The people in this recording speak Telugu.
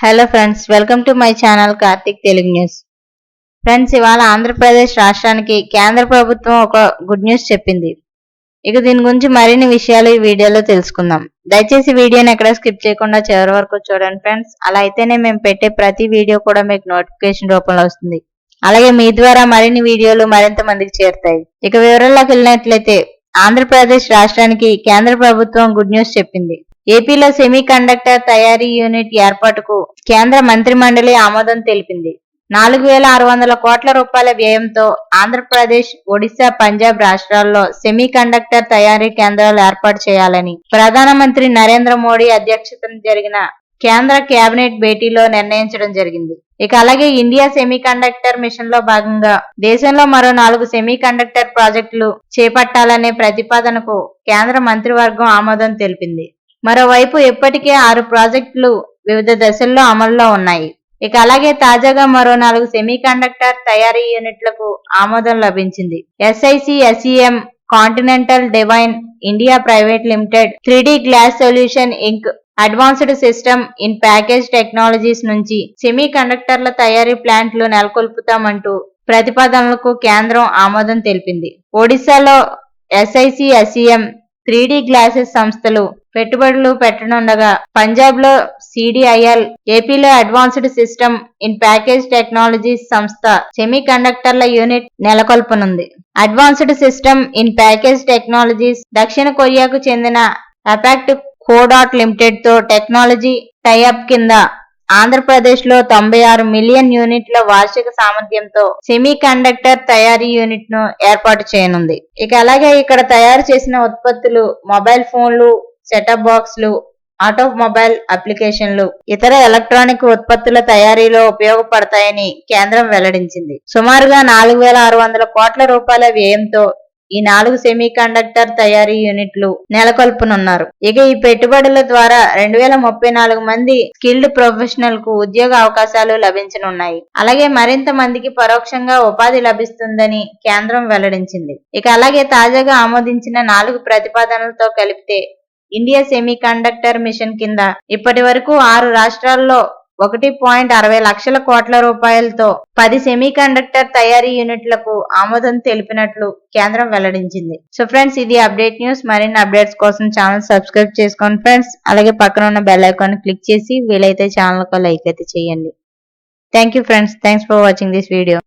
Hello friends welcome to my channel Karthik Telugu news friends ఇవాళ ఆంధ్రప్రదేశ్ రాష్ట్రానికి కేంద్ర ప్రభుత్వం ఒక గుడ్ న్యూస్ చెప్పింది. ఇక దీని గురించి మరిన్ని విషయాలు ఈ వీడియోలో తెలుసుకుందాం. దయచేసి వీడియోని ఎక్కడ స్కిప్ చేయకుండా చివరి వరకు చూడండి ఫ్రెండ్స్ అలా అయితేనే మేము పెట్టే ప్రతి వీడియో కూడా మీకు నోటిఫికేషన్ రూపంలో వస్తుంది. అలాగే మీ ద్వారా మరిన్ని వీడియోలు మరింత మందికి చేరుతాయి. ఇక వివరాల్లోకి వెళ్ళినట్లయితే ఆంధ్రప్రదేశ్ రాష్ట్రానికి కేంద్ర ప్రభుత్వం గుడ్ న్యూస్ చెప్పింది. ఏపీలో సెమీ కండక్టర్ తయారీ యూనిట్ ఏర్పాటుకు కేంద్ర మంత్రి మండలి ఆమోదం తెలిపింది. నాలుగు వేల ఆరు వందల కోట్ల రూపాయల వ్యయంతో ఆంధ్రప్రదేశ్ ఒడిశా పంజాబ్ రాష్ట్రాల్లో సెమీ కండక్టర్ తయారీ కేంద్రాలు ఏర్పాటు చేయాలని ప్రధానమంత్రి నరేంద్ర మోడీ అధ్యక్షతన జరిగిన కేంద్ర కేబినెట్ భేటీలో నిర్ణయించడం జరిగింది. ఇక అలాగే ఇండియా సెమీ కండక్టర్ మిషన్లో భాగంగా దేశంలో మరో నాలుగు సెమీ కండక్టర్ ప్రాజెక్టులు చేపట్టాలనే ప్రతిపాదనకు కేంద్ర మంత్రివర్గం ఆమోదం తెలిపింది. మరోవైపు ఇప్పటికే ఆరు ప్రాజెక్టులు వివిధ దశల్లో అమల్లో ఉన్నాయి. ఇక అలాగే తాజాగా మరో నాలుగు సెమీ కండక్టర్ తయారీ యూనిట్లకు ఆమోదం లభించింది. SIC SEM continental divine India private limited three glass solution inc advanced system in package technologies నుంచి సెమీ కండక్టర్ల తయారీ ప్లాంట్లు నెలకొల్పుతామంటూ ప్రతిపాదనలకు కేంద్రం ఆమోదం తెలిపింది. ఒడిశాలో ఎస్ఐసి ఎస్ఈఎం త్రీ గ్లాసెస్ సంస్థలు పెట్టుబడులు పెట్టనుండగా పంజాబ్లో సిడిఐఎల్ ఏపీలో advanced system in package technologies సంస్థ సెమీ కండక్టర్ల unit నెలకొల్పనుంది. Advanced system in package technologies దక్షిణ కొరియాకు చెందిన అపాక్ట్ కోడాట్ లిమిటెడ్తో టెక్నాలజీ టైఅప్ కింద ఆంధ్రప్రదేశ్లో తొంభై ఆరు మిలియన్ యూనిట్ల వార్షిక సామర్థ్యంతో సెమీ కండక్టర్ తయారీ యూనిట్ను ఏర్పాటు చేయనుంది. ఇక అలాగే ఇక్కడ తయారు చేసిన ఉత్పత్తులు మొబైల్ ఫోన్లు సెటప్ బాక్స్లు ఆటోమొబైల్ అప్లికేషన్లు ఇతర ఎలక్ట్రానిక్ ఉత్పత్తుల తయారీలో ఉపయోగపడతాయని కేంద్రం వెల్లడించింది. సుమారుగా నాలుగు వేల ఆరు వందల కోట్ల రూపాయల వ్యయంతో ఈ నాలుగు సెమీ కండక్టర్ తయారీ యూనిట్లు నెలకొల్పనున్నారు. ఇక ఈ పెట్టుబడుల ద్వారా రెండు వేల ముప్పై నాలుగు మంది స్కిల్డ్ ప్రొఫెషనల్కు ఉద్యోగ అవకాశాలు లభించనున్నాయి. అలాగే మరింత మందికి పరోక్షంగా ఉపాధి లభిస్తుందని కేంద్రం వెల్లడించింది. ఇక అలాగే తాజాగా ఆమోదించిన నాలుగు ప్రతిపాదనలతో కలిపితే ఇండియా సెమీ కండక్టర్ మిషన్ కింద. ఇప్పటి వరకు ఆరు రాష్ట్రాల్లో ఒకటి పాయింట్ అరవై లక్షల కోట్ల రూపాయలతో పది సెమీ కండక్టర్ తయారీ యూనిట్లకు ఆమోదం తెలిపినట్లు కేంద్రం వెల్లడించింది. సో ఫ్రెండ్స్ ఇది అప్డేట్ న్యూస్. మరిన్ని అప్డేట్స్ కోసం ఛానల్ సబ్స్క్రైబ్ చేసుకోండి ఫ్రెండ్స్. అలాగే పక్కన ఉన్న బెల్ ఐకాన్ క్లిక్ చేసి వీలైతే ఛానల్ లైక్ అయితే చేయండి. Thank you friends. Thanks for watching this video.